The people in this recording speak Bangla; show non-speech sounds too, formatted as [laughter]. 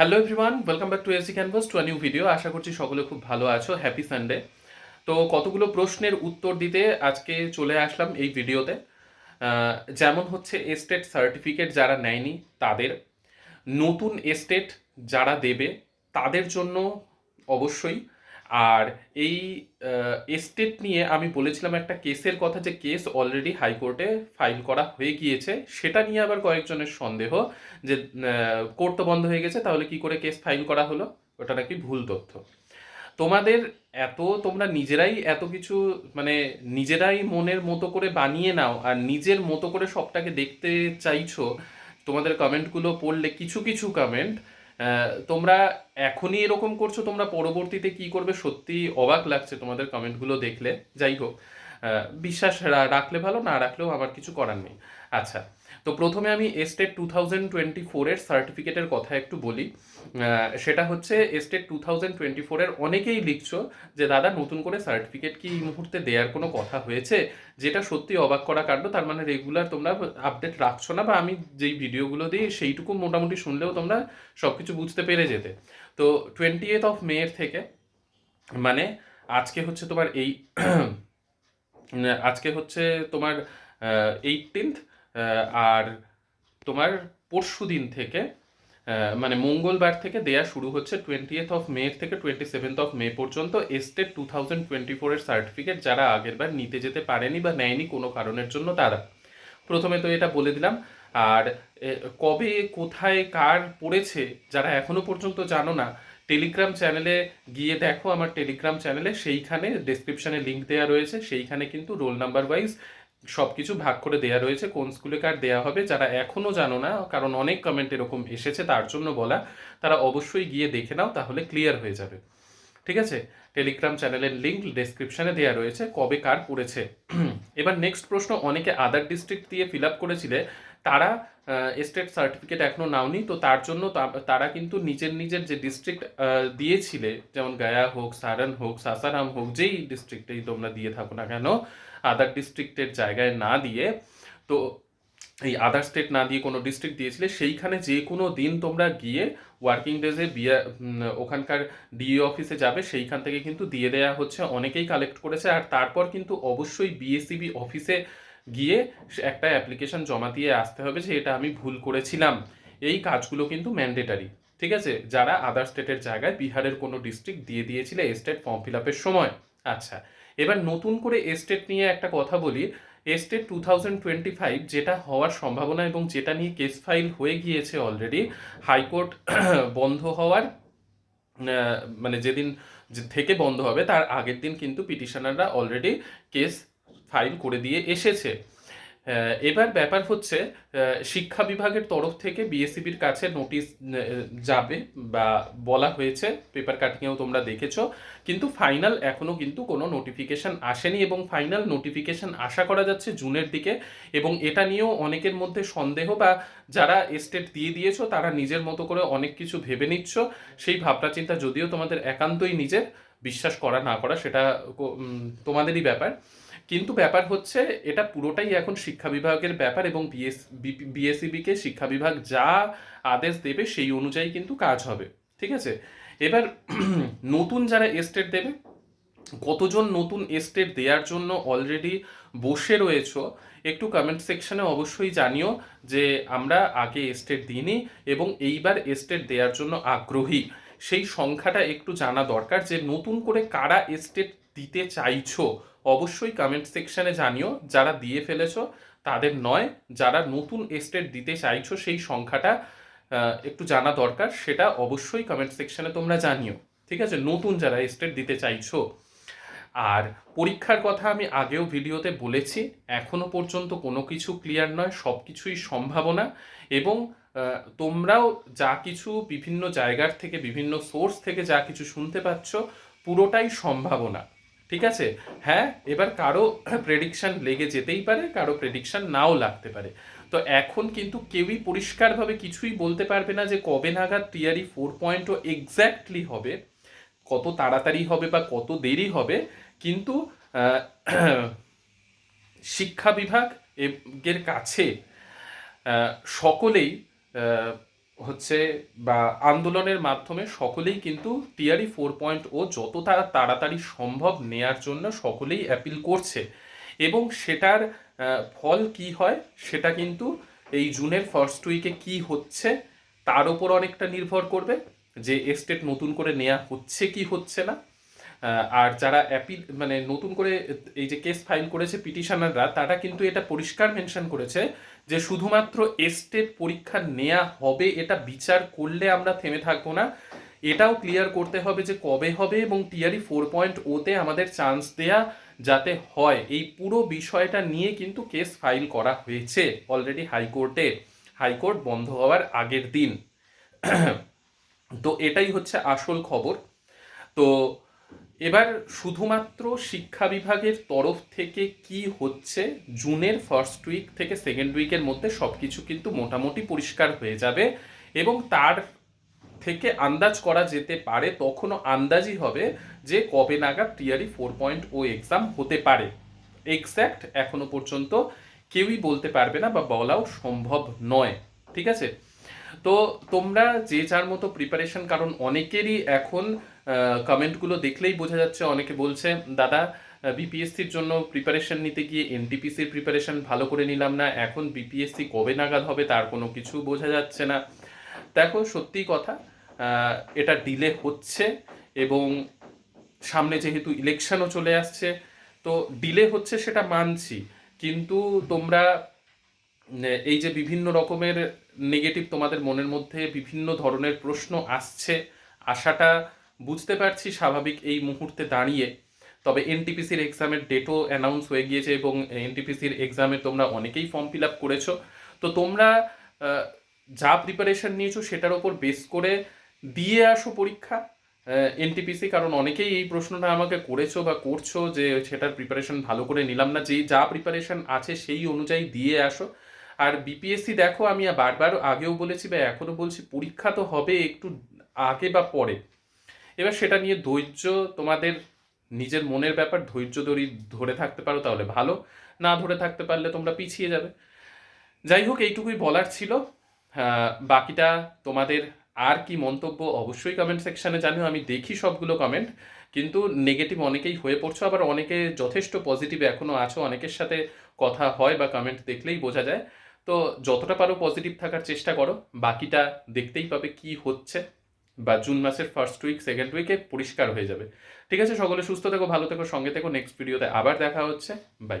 Hello everyone welcome back to AC canvas to new video আশা করছি সকলে খুব ভালো আছো। হ্যাপি সানডে তো কতগুলো প্রশ্নের উত্তর দিতে আজকে চলে আসলাম এই ভিডিওতে। যেমন হচ্ছে এস্টেট সার্টিফিকেট যারা নেয়নি, তাদের। নতুন এস্টেট যারা দেবে, তাদের জন্য অবশ্যই আর এই এস্টেট নিয়ে আমি বলেছিলাম একটা কেসের কথা যে কেস অলরেডি হাইকোর্টে ফাইল করা হয়ে গিয়েছে। সেটা নিয়ে আবার কয়েকজনের সন্দেহ যে কোর্ট তো বন্ধ হয়ে গেছে, তাহলে কি করে কেস ফাইল করা হলো? ওটা নাকি ভুল তথ্য। তোমাদের এত, তোমরা নিজেরাই এত কিছু মানে নিজেরাই মনের মতো করে বানিয়ে নাও আর নিজের মতো করে সবটাকে দেখতে চাইছো, তোমাদের কমেন্টগুলো পড়লে কিছু কিছু কমেন্ট তোমরা এখনই এরকম করছ, তোমরা পরবর্তীতে কি করবে? সত্যি অবাক লাগছে তোমাদের কমেন্টগুলো দেখলে। যাই হোক বিশ্বাস রাখলে ভালো, না রাখলেও আমার কিছু করার নেই। আচ্ছা তো প্রথমে আমি এস্টেট টু থাউজেন্ড টোয়েন্টি ফোরের সার্টিফিকেটের কথা একটু বলি। সেটা হচ্ছে এস্টেট টু থাউজেন্ড টোয়েন্টি ফোরের অনেকেই লিখছো যে, দাদা, নতুন করে সার্টিফিকেট কি এই মুহূর্তে দেওয়ার কোনো কথা হয়েছে? যেটা সত্যি অবাক করা কাণ্ড, তার মানে রেগুলার তোমরা আপডেট রাখছো না বা আমি যেই ভিডিওগুলো দিই, সেইটুকু মোটামুটি শুনলেও তোমরা সব কিছু বুঝতে পেরে যেতে। তো টোয়েন্টি এইথ অফ মে থেকে মানে আজকে হচ্ছে তোমার এই আজকে হচ্ছে তোমার এইটিনথ আর তোমার পরশু দিন থেকে মানে মঙ্গলবার থেকে দেয়া শুরু হচ্ছে টোয়েন্টিয়েথ অফ মে থেকে টোয়েন্টি সেভেন্থ অফ মে পর্যন্ত এস্টেট টু থাউজেন্ড টোয়েন্টি ফোরের সার্টিফিকেট যারা আগেরবার নিতে যেতে পারেনি বা নেয়নি কোনো কারণের জন্য তারা। প্রথমে তো এটা বলে দিলাম। আর কবে, কোথায়, কার পড়েছে, যারা এখনও পর্যন্ত জানো না টেলিগ্রাম চ্যানেলে গিয়ে দেখো আমার টেলিগ্রাম চ্যানেলে সেইখানে ডেসক্রিপশনে লিঙ্ক দেওয়া রয়েছে। সেইখানে কিন্তু রোল নাম্বার ওয়াইজ সব কিছু ভাগ করে দেওয়া রয়েছে, কোন স্কুলে কার দেওয়া হবে যারা এখনও জানো না, কারণ অনেক কমেন্ট এরকম এসেছে, তার জন্য বলা। তারা অবশ্যই গিয়ে দেখে নাও, তাহলে ক্লিয়ার হয়ে যাবে। ঠিক আছে? টেলিগ্রাম চ্যানেলের লিঙ্ক ডেসক্রিপশনে দেওয়া রয়েছে, কবে কার পড়েছে। [clears throat] এবার নেক্সট প্রশ্ন, অনেকে আদার ডিস্ট্রিক্ট দিয়ে ফিল আপ করেছিলে, তারা স্টেট সার্টিফিকেট এখনও নাওনি, তো তার জন্য তারা কিন্তু নিজের নিজের যে ডিস্ট্রিক্ট দিয়েছিলে, যেমন গায়া হোক সারান হোক, সাসারাম হোক, যেই ডিস্ট্রিক্টেই তোমরা দিয়ে থাকো না কেন আদার ডিস্ট্রিক্টের জায়গায় না দিয়ে, তো এই আদার স্টেট না দিয়ে কোনো ডিস্ট্রিক্ট দিয়েছিলে, সেইখানে যে কোনো দিন তোমরা গিয়ে ওয়ার্কিং ডেজে বিয়া ওখানকার ডিএ অফিসে যাবে, সেইখান থেকে কিন্তু দিয়ে দেয়া হচ্ছে, অনেকেই কালেক্ট করেছে, আর তারপর কিন্তু অবশ্যই বিএসসিবি অফিসে গিয়ে একটা অ্যাপ্লিকেশন জমা দিয়ে আসতে হবে যে এটা আমি ভুল করেছিলাম। এই কাজগুলো কিন্তু ম্যান্ডেটারি ঠিক আছে? যারা আদার স্টেটের জায়গায় বিহারের কোনো ডিস্ট্রিক্ট দিয়ে দিয়েছিলে এস্টেট ফর্ম ফিল আপের সময়। আচ্ছা এবার নতুন করে এস্টেট নিয়ে একটা কথা বলি। State two thousand twenty five যেটা হওয়ার সম্ভাবনা এবং যেটা নিয়ে কেস ফাইল হয়ে গিয়েছে অলরেডি হাইকোর্ট [coughs] বন্ধ হওয়ার মানে যেদিন থেকে বন্ধ হবে, তার আগের দিন কিন্তু পিটিশনাররা অলরেডি কেস ফাইল করে দিয়ে এসেছে। এবার ব্যাপার হচ্ছে শিক্ষা বিভাগের তরফ থেকে বিএসসিবির কাছে নোটিশ যাবে বা বলা হয়েছে, পেপার কাটিংয়েও তোমরা দেখেছ, কিন্তু ফাইনাল এখনও কিন্তু কোনো নোটিফিকেশন আসেনি এবং ফাইনাল নোটিফিকেশন আশা করা যাচ্ছে জুনের দিকে এবং এটা নিয়েও অনেকের মধ্যে সন্দেহ বা যারা এস্টেট দিয়ে দিয়েছ, তারা নিজের মতো করে অনেক কিছু ভেবে নিচ্ছ। সেই ভাবনা চিন্তা যদিও তোমাদের একান্তই নিজের, বিশ্বাস করা না করা সেটা তোমাদেরই ব্যাপার। কিন্তু ব্যাপার হচ্ছে, এটা পুরোটাই এখন শিক্ষা বিভাগের ব্যাপার এবং বিএস বিএসসিবিকে শিক্ষা বিভাগ যা আদেশ দেবে সেই অনুযায়ী কিন্তু কাজ হবে। ঠিক আছে? এবার [clears throat] নতুন যারা এস্টেট দেবে, কতজন নতুন এস্টেট দেওয়ার জন্য অলরেডি বসে রয়েছ, একটু কমেন্ট সেকশনে অবশ্যই জানিও যে আমরা আগে এস্টেট দিইনি এবং এইবার এস্টেট দেওয়ার জন্য আগ্রহী। সেই সংখ্যাটা একটু জানা দরকার যে নতুন করে কারা এস্টেট দিতে চাইছো, অবশ্যই কমেন্ট সেকশানে জানিও যারা দিয়ে ফেলেছো, তাদের নয়, যারা নতুন এস্টেট দিতে চাইছো সেই সংখ্যাটা একটু জানা দরকার, সেটা অবশ্যই কমেন্ট সেকশানে তোমরা জানিও, ঠিক আছে? নতুন যারা এস্টেট দিতে চাইছো। আর পরীক্ষার কথা আমি আগেও ভিডিওতে বলেছি, এখনও পর্যন্ত কোনো কিছু ক্লিয়ার নয় সব কিছুই সম্ভাবনা এবং তোমরাও যা কিছু বিভিন্ন জায়গার থেকে, বিভিন্ন সোর্স থেকে যা কিছু শুনতে পাচ্ছ, পুরোটাই সম্ভাবনা। ঠিক আছে? হ্যাঁ এবার কারও প্রেডিকশন লেগে যেতেই পারে, কারও প্রেডিকশন নাও লাগতে পারে। তো এখন কিন্তু কেউই পরিষ্কারভাবে কিছুই বলতে পারবে না যে কবে নাগাদ টিআরই ফোর পয়েন্টও এক্স্যাক্টলি হবে, কত তাড়াতাড়ি হবে বা কত দেরি হবে। কিন্তু শিক্ষা বিভাগ এর কাছে সকলেই হচ্ছে বা আন্দোলনের মাধ্যমে সকলেই কিন্তু টিআরই ফোর পয়েন্ট ও যত তারা তাড়াতাড়ি সম্ভব নেয়ার জন্য সকলেই অ্যাপিল করছে। এবং সেটার ফল কি হয়? সেটা কিন্তু এই জুনের ফার্স্ট উইকে কি হচ্ছে? তার উপর অনেকটা নির্ভর করবে যে এস্টেট নতুন করে নেওয়া হচ্ছে কি হচ্ছে না। আর যারা অ্যাপিল মানে নতুন করে এই যে কেস ফাইল করেছে পিটিশনাররা তারা কিন্তু এটা পরিষ্কার মেনশন করেছে যে শুধুমাত্র এস্টেট পরীক্ষা নেওয়া হবে, এটা বিচার করলে আমরা থেমে থাকব না। এটাও ক্লিয়ার করতে হবে যে কবে হবে এবং টিআরই ফোর পয়েন্ট ওতে আমাদের চান্স দেয়া যাতে হয়। এই পুরো বিষয়টা নিয়ে কিন্তু কেস ফাইল করা হয়েছে অলরেডি হাইকোর্টে। হাইকোর্ট বন্ধ হওয়ার আগের দিন। [clears throat] তো এটাই হচ্ছে আসল খবর। তো এবার শুধুমাত্র শিক্ষা বিভাগের তরফ থেকে কি হচ্ছে? জুনের ফার্স্ট উইক থেকে সেকেন্ড উইকের মধ্যে সব কিছু কিন্তু মোটামুটি পরিষ্কার হয়ে যাবে এবং তার থেকে আন্দাজ করা যেতে পারে, তখনও আন্দাজই হবে যে কবে নাগাদ TRE four point o exam হতে পারে। এক্স্যাক্ট এখনও পর্যন্ত কেউই বলতে পারবে না বা বলাও সম্ভব নয়, ঠিক আছে? তো তোমরা যে যার মতো প্রিপারেশন কারণ অনেকেরই এখন কমেন্টগুলো দেখলেই বোঝা যাচ্ছে, অনেকে বলছে, দাদা বিপিএসসির জন্য প্রিপারেশন নিতে গিয়ে এনটিপিসির প্রিপারেশন ভালো করে নিলাম না, এখন বিপিএসসি কবে নাগাদ হবে তার কোনো কিছু বোঝা যাচ্ছে না। দেখো, সত্যি কথা এটা ডিলে হচ্ছে এবং সামনে যেহেতু ইলেকশনও চলে আসছে, তো ডিলে হচ্ছে সেটা মানছি। কিন্তু তোমরা এই যে বিভিন্ন রকমের নেগেটিভ তোমাদের মনের মধ্যে বিভিন্ন ধরনের প্রশ্ন আসছে, আশাটা বুঝতে পারছি স্বাভাবিক এই মুহূর্তে দাঁড়িয়ে। তবে এনটিপিসির এক্সামের ডেটও অ্যানাউন্স হয়ে গিয়েছে এবং এনটিপিসির এক্সামে তোমরা অনেকেই ফর্ম ফিল আপ করেছ। তো তোমরা যা প্রিপারেশন নিয়েছো সেটার ওপর বেস করে দিয়ে আসো পরীক্ষা। এনটিপিসি কারণ অনেকেই এই প্রশ্নটা আমাকে করেছ বা করছ যে সেটার প্রিপারেশন ভালো করে নিলাম না। যেই যা প্রিপারেশন আছে সেই অনুযায়ী দিয়ে আসো। আর বিপিএসসি দেখো, আমি বারবার আগেও বলেছি বা এখনও বলছি, পরীক্ষা তো হবে একটু আগে বা পরে। এবার সেটা নিয়ে ধৈর্য তোমাদের, নিজের মনের ব্যাপার, ধৈর্য ধরি, ধরে থাকতে পারো তাহলে ভালো। না ধরে থাকতে পারলে তোমরা পিছিয়ে যাবে। যাই হোক, এইটুকুই বলার ছিল। বাকিটা তোমাদের আর কি মন্তব্য অবশ্যই কমেন্ট সেকশানে জানিও। আমি দেখি সবগুলো কমেন্ট কিন্তু নেগেটিভ অনেকেই হয়ে পড়ছো। আবার অনেকে যথেষ্ট পজিটিভ এখনও আছো। অনেকের সাথে কথা হয় বা কমেন্ট দেখলেই বোঝা যায়। তো যতটা পারো পজিটিভ থাকার চেষ্টা করো। বাকিটা দেখতেই পাবে কি হচ্ছে। বা জুন মাসের ফার্স্ট উইক সেকেন্ড উইকে পরিষ্কার হয়ে যাবে। ঠিক আছে, সকলে সুস্থ থেকো, ভালো থেকো, সঙ্গে থেকো। নেক্সট ভিডিওতে আবার দেখা হচ্ছে। বাই